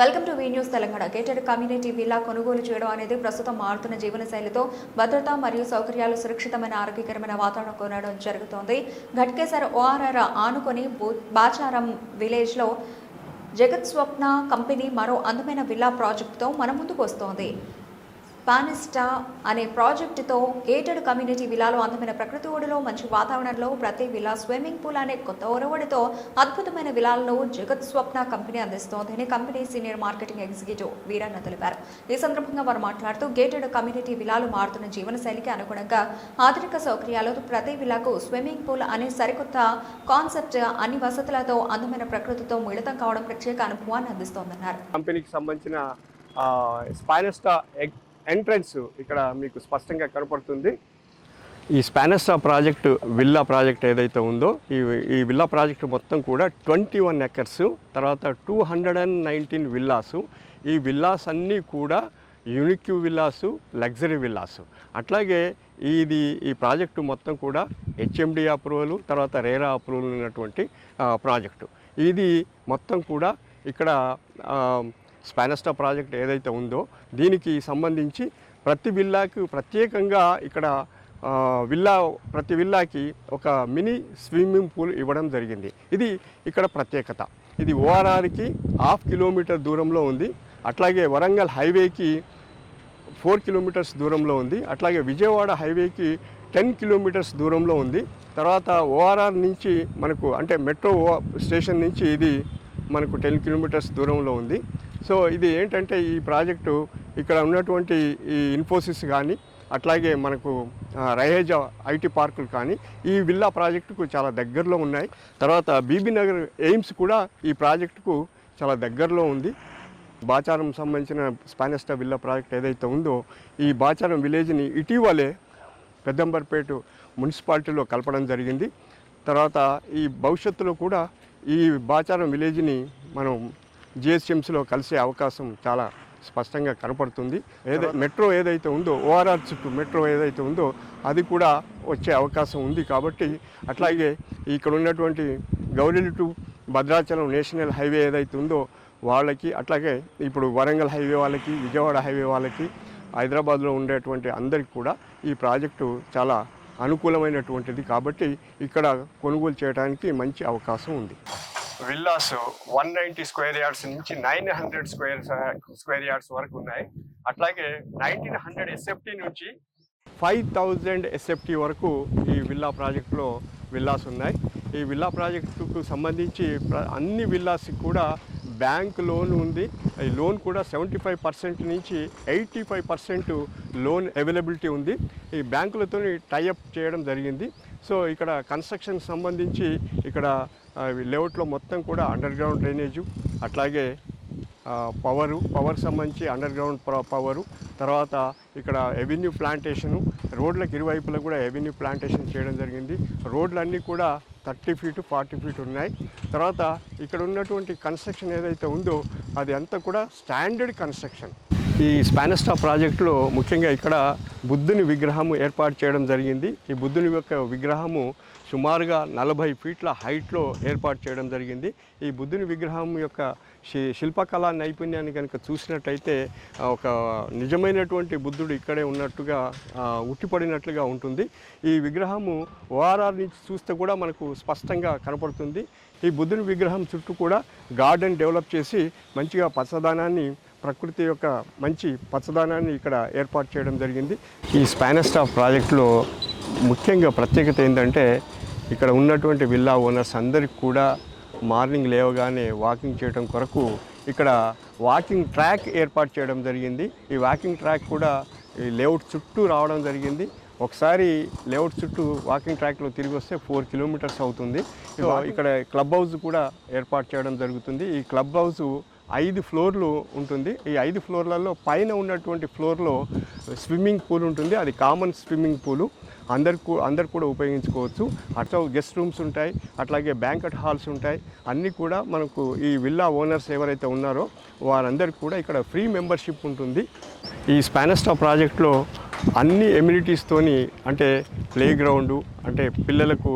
Welcome to V news Telangana. Gated community villa కొనుగోలు చేయడం అనేది ప్రస్తుతం మారుతున్న జీవనశైలితో భద్రత మరియు సౌకర్యాలు సురక్షితమైన ఆరోగ్యకరమైన వాతావరణం కొనడం జరుగుతోంది. ఘట్కేసర్ ఓఆర్ఆర్ ఆనుకొని బాచారం విలేజ్లో జగత్ స్వప్న కంపెనీ మరో అందమైన విల్లా ప్రాజెక్టుతో మన ముందుకు వస్తోంది. పానిస్టా అనే ప్రాజెక్టుతో గేటెడ్ కమ్యూనిటీ విలాలో అందమైన ప్రకృతి ఒడిలో మంచి వాతావరణంలో ప్రతి విలా స్విమ్మింగ్ పూల్ అనే కొత్త ఒరవడితో అద్భుతమైన విలాలను జగత్ స్వప్న కంపెనీ అందిస్తోందని company senior marketing executive Veeranna తెలిపారు. ఈ సందర్భంగా వారు మాట్లాడుతూ గేటెడ్ కమ్యూనిటీ విలాలు మారుతున్న జీవనశైలికి అనుగుణంగా ఆధునిక సౌకర్యాలతో ప్రతి విలాకు స్విమ్మింగ్ పూల్ అనే సరికొత్త కాన్సెప్ట్ అన్ని వసతులతో అందమైన ప్రకృతితో మిళితం కావడం ప్రత్యేక అనుభవాన్ని అందిస్తోందన్నారు. కంపెనీకి సంబంధించిన స్పైనస్టా ఎంట్రన్స్ ఇక్కడ మీకు స్పష్టంగా కనపడుతుంది. ఈ స్పానస్ ప్రాజెక్టు విల్లా ప్రాజెక్ట్ ఏదైతే ఉందో ఈ ఈ విల్లా ప్రాజెక్ట్ మొత్తం కూడా ట్వంటీ వన్ ఎకర్స్ తర్వాత two hundred and nineteen villas. ఈ విల్లాస్ అన్నీ కూడా యూనిక్యూ విల్లాసు లగ్జరీ విల్లాసు. అట్లాగే ఇది ఈ ప్రాజెక్టు మొత్తం కూడా హెచ్ఎండి అప్రూవల్ తర్వాత రేరా అప్రూవల్ ఉన్నటువంటి ప్రాజెక్టు. ఇది మొత్తం కూడా ఇక్కడ స్పానస్టా ప్రాజెక్ట్ ఏదైతే ఉందో దీనికి సంబంధించి ప్రతి విల్లాకు ప్రత్యేకంగా ఇక్కడ విల్లా ప్రతి విల్లాకి ఒక మినీ స్విమ్మింగ్ పూల్ ఇవ్వడం జరిగింది. ఇది ఇక్కడ ప్రత్యేకత. ఇది ఓఆర్ఆర్కి హాఫ్ కిలోమీటర్ దూరంలో ఉంది. అట్లాగే వరంగల్ హైవేకి ఫోర్ కిలోమీటర్స్ దూరంలో ఉంది. అట్లాగే విజయవాడ హైవేకి టెన్ కిలోమీటర్స్ దూరంలో ఉంది. తర్వాత ఓఆర్ఆర్ నుంచి మనకు అంటే మెట్రో స్టేషన్ నుంచి ఇది మనకు టెన్ కిలోమీటర్స్ దూరంలో ఉంది. సో ఇది ఏంటంటే ఈ ప్రాజెక్టు ఇక్కడ ఉన్నటువంటి ఈ ఇన్ఫోసిస్ కానీ అట్లాగే మనకు రహేజా ఐటీ పార్కులు కానీ ఈ విల్లా ప్రాజెక్టుకు చాలా దగ్గరలో ఉన్నాయి. తర్వాత బీబీ నగర్ ఎయిమ్స్ కూడా ఈ ప్రాజెక్టుకు చాలా దగ్గరలో ఉంది. బాచారం సంబంధించిన స్పానిస్టా విల్లా ప్రాజెక్ట్ ఏదైతే ఉందో ఈ బాచారం విలేజ్ని ఇటీవలే పెద్దంబర్పేట మున్సిపాలిటీలో కలపడం జరిగింది. తర్వాత ఈ భవిష్యత్తులో కూడా ఈ బాచారం విలేజ్ని మనం జిఎస్ఎంసీలో కలిసే అవకాశం చాలా స్పష్టంగా కనపడుతుంది. ఏదై మెట్రో ఏదైతే ఉందో ఓఆర్ఆర్ చుట్టూ మెట్రో ఏదైతే ఉందో అది కూడా వచ్చే అవకాశం ఉంది కాబట్టి అట్లాగే ఇక్కడ ఉన్నటువంటి Gowrelly to Bhadrachalam national highway ఏదైతే ఉందో వాళ్ళకి అట్లాగే ఇప్పుడు వరంగల్ హైవే వాళ్ళకి విజయవాడ హైవే వాళ్ళకి హైదరాబాద్లో ఉండేటువంటి అందరికి కూడా ఈ ప్రాజెక్టు చాలా అనుకూలమైనటువంటిది కాబట్టి ఇక్కడ కొనుగోలు చేయడానికి మంచి అవకాశం ఉంది. Villas one ninety square yards నుంచి nine hundred square square yards వరకు ఉన్నాయి. అట్లాగే నైన్టీన్ హండ్రెడ్ ఎస్ఎఫ్టీ నుంచి ఫైవ్ థౌజండ్ ఎస్ఎఫ్టీ వరకు ఈ విల్లా ప్రాజెక్టులో విల్లాస్ ఉన్నాయి. ఈ విల్లా ప్రాజెక్టుకు సంబంధించి ప్ర- అన్ని విల్లాస్కి కూడా బ్యాంక్ లోన్ ఉంది. ఈ లోన్ కూడా సెవెంటీ ఫైవ్ పర్సెంట్ నుంచి eighty five percent loan availability ఉంది. ఈ బ్యాంకులతో టైఅప్ చేయడం జరిగింది. సో ఇక్కడ కన్స్ట్రక్షన్ సంబంధించి ఇక్కడ లేఅవుట్లో మొత్తం కూడా అండర్ గ్రౌండ్ డ్రైనేజు అట్లాగే పవరు పవర్ సంబంధించి అండర్ గ్రౌండ్ ప- పవరు తర్వాత ఇక్కడ ఎవెన్యూ ప్లాంటేషను రోడ్లకు ఇరువైపులా కూడా ఎవెన్యూ ప్లాంటేషన్ చేయడం జరిగింది. రోడ్లన్నీ కూడా థర్టీ ఫీట్ ఫార్టీ ఫీట్ ఉన్నాయి. తర్వాత ఇక్కడ ఉన్నటువంటి కన్స్ట్రక్షన్ ఏదైతే ఉందో అది అంతా కూడా స్టాండర్డ్ కన్స్ట్రక్షన్ ఈ స్పానస్టా ప్రాజెక్టులో ముఖ్యంగా ఇక్కడ బుద్ధుని విగ్రహము ఏర్పాటు చేయడం జరిగింది. ఈ బుద్ధుని యొక్క విగ్రహము సుమారుగా నలభై ఫీట్ల హైట్లో ఏర్పాటు చేయడం జరిగింది. ఈ బుద్ధుని విగ్రహం యొక్క శి- శిల్పకళా నైపుణ్యాన్ని కనుక చూసినట్టయితే ఒక నిజమైనటువంటి బుద్ధుడు ఇక్కడే ఉన్నట్టుగా ఉట్టిపడినట్లుగా ఉంటుంది. ఈ విగ్రహము ఓఆర్ఆర్ నుంచి చూస్తే కూడా మనకు స్పష్టంగా కనపడుతుంది. ఈ బుద్ధుని విగ్రహం చుట్టూ కూడా గార్డెన్ డెవలప్ చేసి మంచిగా పచ్చదనాన్ని ప్రకృతి యొక్క మంచి పచ్చదనాన్ని ఇక్కడ ఏర్పాటు చేయడం జరిగింది. ఈ స్పానస్టా ప్రాజెక్టులో ముఖ్యంగా ప్రత్యేకత ఏంటంటే ఇక్కడ ఉన్నటువంటి విల్లా ఓనర్స్ అందరికి కూడా మార్నింగ్ లేవగానే వాకింగ్ చేయడం కొరకు ఇక్కడ వాకింగ్ ట్రాక్ ఏర్పాటు చేయడం జరిగింది. ఈ వాకింగ్ ట్రాక్ కూడా ఈ లేఅవుట్ చుట్టూ రావడం జరిగింది. ఒకసారి లేఅవుట్ చుట్టూ వాకింగ్ ట్రాక్లో తిరిగి వస్తే ఫోర్ కిలోమీటర్స్ అవుతుంది. ఇక్కడ క్లబ్ హౌస్ కూడా ఏర్పాటు చేయడం జరుగుతుంది. ఈ క్లబ్ హౌస్ ఐదు ఫ్లోర్లు ఉంటుంది. ఈ ఐదు ఫ్లోర్లలో పైన ఉన్నటువంటి ఫ్లోర్లో స్విమ్మింగ్ పూల్ ఉంటుంది. అది కామన్ స్విమ్మింగ్ పూలు. అందరు అందరు కూడా ఉపయోగించుకోవచ్చు. అట్లా గెస్ట్ రూమ్స్ ఉంటాయి. అట్లాగే బ్యాంకెట్ హాల్స్ ఉంటాయి. అన్నీ కూడా మనకు ఈ విల్లా ఓనర్స్ ఎవరైతే ఉన్నారో వారందరికీ కూడా ఇక్కడ ఫ్రీ మెంబర్షిప్ ఉంటుంది. ఈ స్పానస్టా ప్రాజెక్ట్లో అన్ని ఎమ్యూనిటీస్తోని అంటే ప్లే గ్రౌండు అంటే పిల్లలకు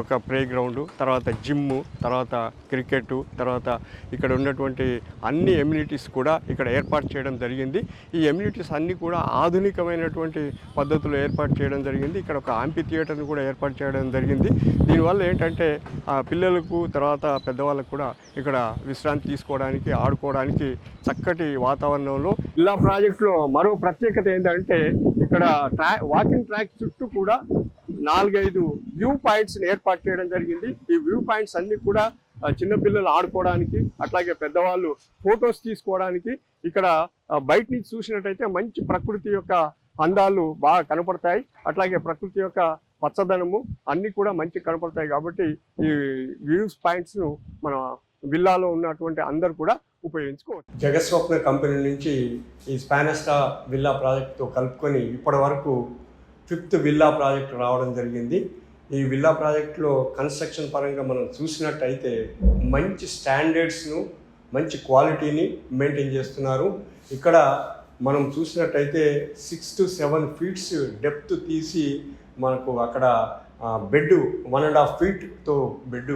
ఒక ప్లే గ్రౌండు తర్వాత జిమ్ము తర్వాత క్రికెట్ తర్వాత ఇక్కడ ఉన్నటువంటి అన్ని ఎమ్యూనిటీస్ కూడా ఇక్కడ ఏర్పాటు చేయడం జరిగింది. ఈ ఎమ్యూనిటీస్ అన్నీ కూడా ఆధునికమైనటువంటి పద్ధతిలో ఏర్పాటు చేయడం జరిగింది. ఇక్కడ ఒక ఆంపి థియేటర్ని కూడా ఏర్పాటు చేయడం జరిగింది. దీనివల్ల ఏంటంటే పిల్లలకు తర్వాత పెద్దవాళ్ళకు కూడా ఇక్కడ విశ్రాంతి తీసుకోవడానికి ఆడుకోవడానికి చక్కటి వాతావరణంలో ఇలా ప్రాజెక్టులో మరో ప్రత్యేకత ఏంటంటే ఇక్కడ ట్రా వాకింగ్ ట్రాక్ చుట్టూ కూడా నాలుగైదు వ్యూ పాయింట్స్ని ఏర్పాటు చేయడం జరిగింది. ఈ వ్యూ పాయింట్స్ అన్ని కూడా చిన్నపిల్లలు ఆడుకోవడానికి అట్లాగే పెద్దవాళ్ళు ఫొటోస్ తీసుకోవడానికి ఇక్కడ బయట నుంచి చూసినట్టయితే మంచి ప్రకృతి యొక్క అందాలు బాగా కనపడతాయి. అట్లాగే ప్రకృతి యొక్క పచ్చదనము అన్నీ కూడా మంచి కనపడతాయి కాబట్టి ఈ వ్యూస్ పాయింట్స్ను మన విల్లాలో ఉన్నటువంటి అందరు కూడా ఉపయోగించుకోవచ్చు. జగస్వప్న కంపెనీ నుంచి ఈ స్పానస్టా విల్లా ప్రాజెక్ట్తో కలుపుకొని ఇప్పటి వరకు ఫిఫ్త్ విల్లా ప్రాజెక్ట్ రావడం జరిగింది. ఈ విల్లా ప్రాజెక్ట్లో కన్స్ట్రక్షన్ పరంగా మనం చూసినట్టయితే మంచి స్టాండర్డ్స్ను మంచి క్వాలిటీని మెయింటైన్ చేస్తున్నారు. ఇక్కడ మనం చూసినట్టయితే six to seven feets depth తీసి మనకు అక్కడ బెడ్ వన్ అండ్ హాఫ్ ఫీట్తో బెడ్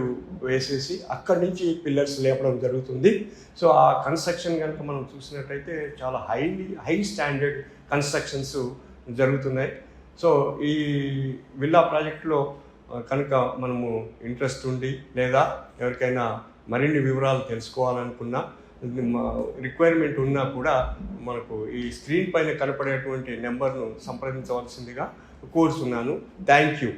వేసేసి అక్కడి నుంచి పిల్లర్స్ లేపడం జరుగుతుంది. సో ఆ కన్స్ట్రక్షన్ కనుక మనం చూసినట్టయితే చాలా హైలీ హై స్టాండర్డ్ కన్స్ట్రక్షన్స్ జరుగుతున్నాయి. సో ఈ విల్లా ప్రాజెక్టులో కనుక మనము ఇంట్రెస్ట్ ఉండి లేదా ఎవరికైనా మరిన్ని వివరాలు తెలుసుకోవాలనుకున్నా రిక్వైర్మెంట్ ఉన్నా కూడా మనకు ఈ స్క్రీన్ పైన కనపడేటువంటి నెంబర్ను సంప్రదించవలసిందిగా కోరుతున్నాను థ్యాంక్ యూ